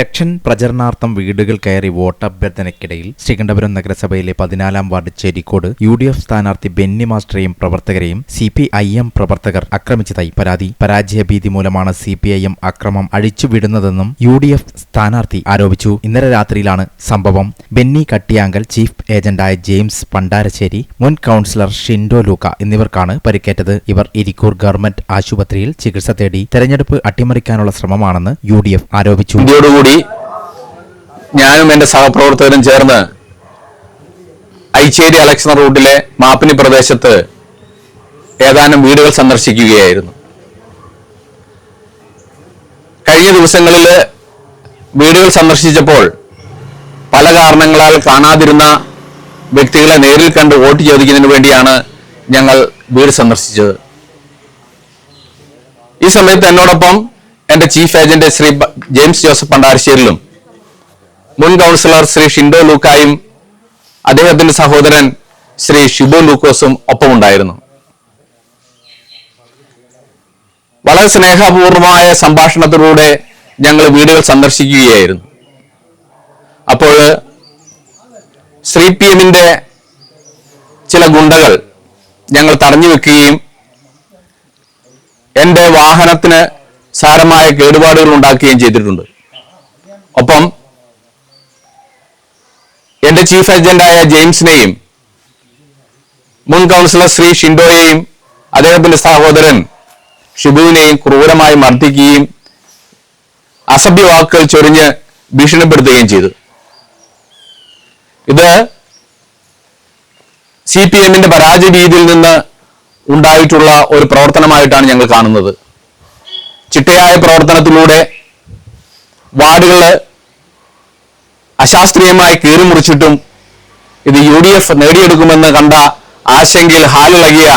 Election പ്രചരണാർത്ഥം വീടുകൾ കയറി വോട്ടഭ്യർത്ഥനയ്ക്കിടയിൽ ശ്രീകണ്ഠപുരം നഗരസഭയിലെ പതിനാലാം ward Cherikkode U D F സ്ഥാനാർത്ഥി ബെന്നി മാസ്റ്ററേയും പ്രവർത്തകരെയും സി പി ഐ എം പ്രവർത്തകർ ആക്രമിച്ചതായി പരാതി. പരാജയഭീതി മൂലമാണ് സി പി ഐ എം അക്രമം അഴിച്ചുവിടുന്നതെന്നും യു ഡി എഫ് സ്ഥാനാർത്ഥി ആരോപിച്ചു. ഇന്നലെ രാത്രിയിലാണ് സംഭവം. ബെന്നി കട്ടിയാങ്കൽ ചീഫ് ഏജന്റായ ജെയിംസ് പണ്ടാരശ്ശേരി മുൻ കൌൺസിലർ ഷിൻഡോ ലൂക്ക എന്നിവർക്കാണ് പരിക്കേറ്റത്. ഇവർ ഇരിക്കൂർ ഗവൺമെന്റ് ആശുപത്രിയിൽ ചികിത്സ തേടി. തെരഞ്ഞെടുപ്പ് അട്ടിമറിക്കാനുള്ള ശ്രമമാണെന്ന് യു ഡി എഫ് ആരോപിച്ചു. ഇന്ത്യയോടുകൂടി ഞാനും എന്റെ സഹപ്രവർത്തകരും ചേർന്ന് ഐച്ചേരി അലക്ഷൻ റൂട്ടിലെ മാപ്പിനി പ്രദേശത്ത് ഏതാനും വീടുകൾ സന്ദർശിക്കുകയായിരുന്നു. കഴിഞ്ഞ ദിവസങ്ങളിൽ വീടുകൾ സന്ദർശിച്ചപ്പോൾ പല കാരണങ്ങളാൽ കാണാതിരുന്ന വ്യക്തികളെ നേരിൽ കണ്ട് വോട്ട് ചോദിക്കുന്നതിന് വേണ്ടിയാണ് ഞങ്ങൾ വീട് സന്ദർശിച്ചത്. ഈ സമയത്ത് എന്നോടൊപ്പം എന്റെ chief agent Shri James Joseph പണ്ടാരശ്ശേരിലും മുൻ കൗൺസിലർ ശ്രീ ഷിൻഡോ ലൂക്കായും അദ്ദേഹത്തിന്റെ സഹോദരൻ ശ്രീ ഷിബു ലൂക്കോസും ഒപ്പമുണ്ടായിരുന്നു. വളരെ സ്നേഹപൂർവമായ സംഭാഷണത്തിലൂടെ ഞങ്ങൾ വീടുകൾ സന്ദർശിക്കുകയായിരുന്നു. അപ്പോൾ ശ്രീ പി എമ്മിന്റെ ചില ഗുണ്ടകൾ ഞങ്ങൾ തടഞ്ഞു വെക്കുകയും എന്റെ വാഹനത്തിന് സാരമായ കേടുപാടുകൾ ഉണ്ടാക്കുകയും ചെയ്തിട്ടുണ്ട്. ഒപ്പം എന്റെ ചീഫ് ഏജന്റായ ജെയിംസിനെയും മുൻ കൗൺസിലർ ശ്രീ ഷിൻഡോയെയും അദ്ദേഹത്തിന്റെ സഹോദരൻ ഷിബുവിനെയും ക്രൂരമായി മർദ്ദിക്കുകയും അസഭ്യ വാക്കുകൾ ചൊരിഞ്ഞ് ഭീഷണിപ്പെടുത്തുകയും ചെയ്തു. ഇത് സി പി എമ്മിന്റെ പരാജയ രീതിയിൽ നിന്ന് ഉണ്ടായിട്ടുള്ള ഒരു പ്രവർത്തനമായിട്ടാണ് ഞങ്ങൾ കാണുന്നത്. ചിട്ടയായ പ്രവർത്തനത്തിലൂടെ വാർഡുകൾ അശാസ്ത്രീയമായി കീറിമുറിച്ചിട്ടും ഇത് യു ഡി എഫ് നേടിയെടുക്കുമെന്ന് കണ്ട ആശങ്കയിൽ ഹാലിളകിയ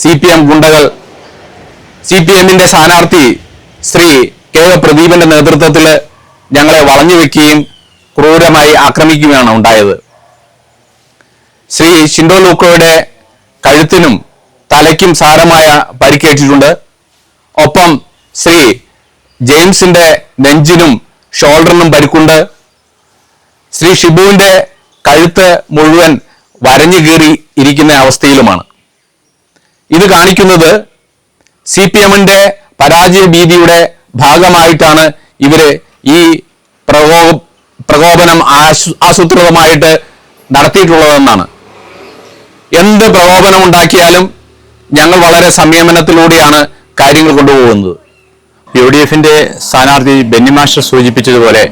സി പി എം ഗുണ്ടകൾ സി പി എമ്മിന്റെ സ്ഥാനാർത്ഥി ശ്രീ കെ പ്രദീപന്റെ നേതൃത്വത്തിൽ ഞങ്ങളെ വളഞ്ഞു വെക്കുകയും ക്രൂരമായി ആക്രമിക്കുകയാണ് ഉണ്ടായത്. ശ്രീ ഷിൻഡോ ലൂക്കോയുടെ കഴുത്തിനും തലയ്ക്കും സാരമായ പരിക്കേറ്റിട്ടുണ്ട്. ഒപ്പം ശ്രീ ജെയിംസിന്റെ നെഞ്ചിനും ഷോൾഡറിനും പരിക്കുണ്ട്. ശ്രീ ഷിബുവിന്റെ കഴുത്ത് മുഴുവൻ വരഞ്ഞു കീറി ഇരിക്കുന്ന അവസ്ഥയിലുമാണ്. ഇത് കാണിക്കുന്നത് സി പി എമ്മിന്റെ പരാജയ ഭീതിയുടെ ഭാഗമായിട്ടാണ് ഇവർ ഈ പ്രകോ പ്രകോപനം ആസു- ആസൂത്രിതമായിട്ട് നടത്തിയിട്ടുള്ളതെന്നാണ്. എന്ത് പ്രകോപനം ഉണ്ടാക്കിയാലും ഞങ്ങൾ വളരെ സംയമനത്തിലൂടെയാണ് കാര്യങ്ങൾ കൊണ്ടുപോകുന്നത്. യു ഡി എഫിന്റെ സ്ഥാനാർത്ഥി ബെന്നി മാസ്റ്റർ സൂചിപ്പിച്ചതുപോലെ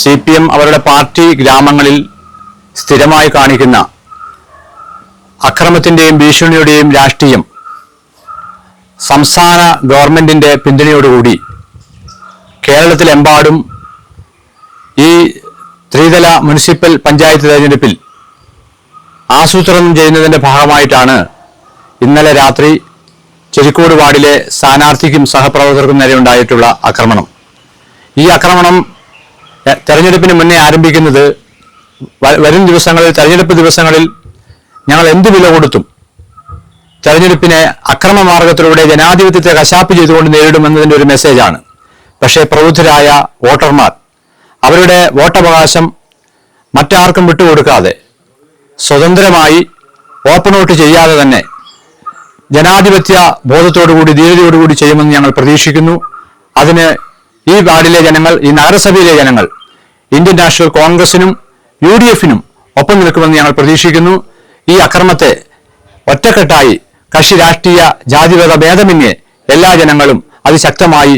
സി പി എം അവരുടെ പാർട്ടി ഗ്രാമങ്ങളിൽ സ്ഥിരമായി കാണിക്കുന്ന അക്രമത്തിന്റെയും ഭീഷണിയുടെയും രാഷ്ട്രീയം സംസ്ഥാന ഗവൺമെന്റിന്റെ പിന്തുണയോടുകൂടി കേരളത്തിലെമ്പാടും ഈ ത്രിതല മുനിസിപ്പൽ പഞ്ചായത്ത് തെരഞ്ഞെടുപ്പിൽ ആസൂത്രണം ചെയ്യുന്നതിന്റെ ഭാഗമായിട്ടാണ് ഇന്നലെ രാത്രി ചെരിക്കോട് വാർഡിലെ സ്ഥാനാർത്ഥിക്കും സഹപ്രവർത്തകർക്കും നേരെ ഉണ്ടായിട്ടുള്ള ആക്രമണം. ഈ ആക്രമണം തെരഞ്ഞെടുപ്പിന് മുന്നേ ആരംഭിക്കുന്നത് വരും ദിവസങ്ങളിൽ തെരഞ്ഞെടുപ്പ് ദിവസങ്ങളിൽ ഞങ്ങൾ എന്ത് വില കൊടുത്തും തെരഞ്ഞെടുപ്പിനെ അക്രമ മാർഗത്തിലൂടെ ജനാധിപത്യത്തെ കശാപ്പ് ചെയ്തുകൊണ്ട് നേരിടുമെന്നതിന്റെ ഒരു മെസ്സേജാണ്. പക്ഷേ പ്രബുദ്ധരായ വോട്ടർമാർ അവരുടെ വോട്ടവകാശം മറ്റാർക്കും വിട്ടുകൊടുക്കാതെ സ്വതന്ത്രമായി ഓപ്പൺ ഔട്ട് ചെയ്യാതെ തന്നെ ജനാധിപത്യ ബോധത്തോടുകൂടി ധീരതയോടുകൂടി ചെയ്യുമെന്ന് ഞങ്ങൾ പ്രതീക്ഷിക്കുന്നു. അതിന് ഈ വാർഡിലെ ജനങ്ങൾ ഈ നഗരസഭയിലെ ജനങ്ങൾ ഇന്ത്യൻ നാഷണൽ കോൺഗ്രസിനും യു ഡി എഫിനും ഒപ്പം നിൽക്കുമെന്ന് ഞങ്ങൾ പ്രതീക്ഷിക്കുന്നു. ഈ അക്രമത്തെ ഒറ്റക്കെട്ടായി കക്ഷി രാഷ്ട്രീയ ജാതിവേദ ഭേദമന്യേ എല്ലാ ജനങ്ങളും അതിശക്തമായി